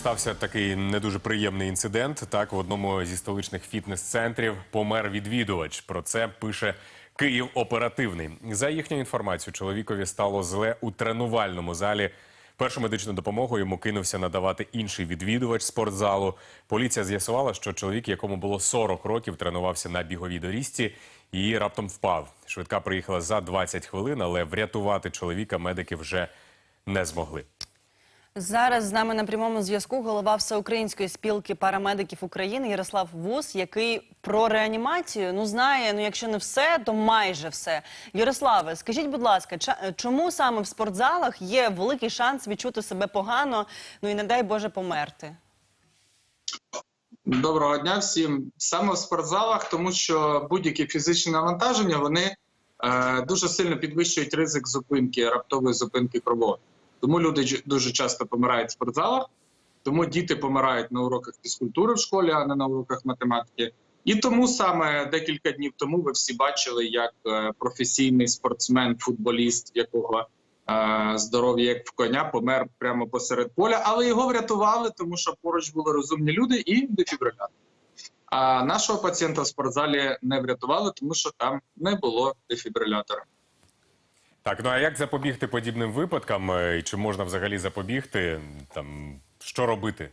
стався такий не дуже приємний інцидент. Так, в одному зі столичних фітнес-центрів помер відвідувач. Про це пише Київ оперативний. За їхньою інформацією, чоловікові стало зле у тренувальному залі. Першу медичну допомогу йому кинувся надавати інший відвідувач спортзалу. Поліція з'ясувала, що чоловік, якому було 40 років, тренувався на біговій доріжці і раптом впав. Швидка приїхала за 20 хвилин, але врятувати чоловіка медики вже не змогли. Зараз з нами на прямому зв'язку голова Всеукраїнської спілки парамедиків України Ярослав Вус, який про реанімацію ну знає, ну якщо не все, то майже все. Ярославе, скажіть, будь ласка, чому саме в спортзалах є великий шанс відчути себе погано, ну і не дай Боже померти? Доброго дня всім. Саме в спортзалах, тому що будь-які фізичні навантаження вони е, дуже сильно підвищують ризик зупинки, раптової зупинки кровообігу. Тому люди дуже часто помирають в спортзалах, тому діти помирають на уроках фізкультури в школі, а не на уроках математики. І тому саме декілька днів тому ви всі бачили, як е, професійний спортсмен, футболіст, якого е, здоров'я як в коня, помер прямо посеред поля, але його врятували, тому що поруч були розумні люди і дефібрилятор. А нашого пацієнта в спортзалі не врятували, тому що там не було дефібрилятора. Так, ну а як запобігти подібним випадкам? Е, І чи можна взагалі запобігти? Там що робити?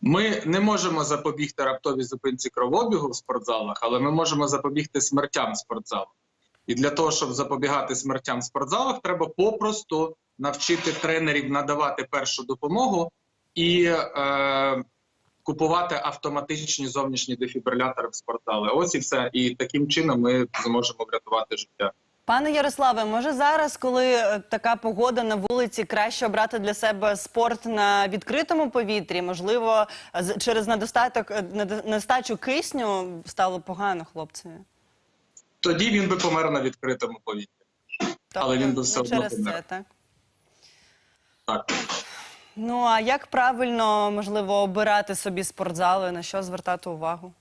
Ми не можемо запобігти раптовій зупинці кровообігу в спортзалах, але ми можемо запобігти смертям в спортзалах. І для того, щоб запобігати смертям в спортзалах, треба попросту навчити тренерів надавати першу допомогу і е, купувати автоматичні зовнішні дефібрилятори в спортзали. Ось і все. І таким чином ми зможемо врятувати життя. Пане Ярославе, може зараз, коли е, така погода на вулиці, краще обрати для себе спорт на відкритому повітрі? Можливо, через недостаток е, нестачу кисню стало погано хлопцеві? Тоді він би помер на відкритому повітрі. Але він би все ну, одно через помер. це, так. Так. Ну а як правильно можливо обирати собі спортзали, на що звертати увагу?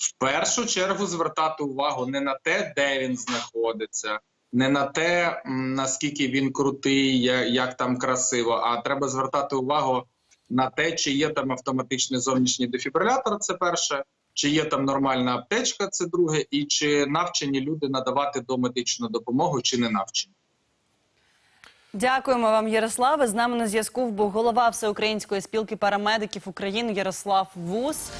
В першу чергу звертати увагу не на те, де він знаходиться, не на те, наскільки він крутий, як там красиво, а треба звертати увагу на те, чи є там автоматичний зовнішній дефібрилятор, це перше, чи є там нормальна аптечка, це друге, і чи навчені люди надавати домедичну допомогу, чи не навчені. Дякуємо вам, Ярославе. З нами на зв'язку був голова Всеукраїнської спілки парамедиків України Ярослав Вус.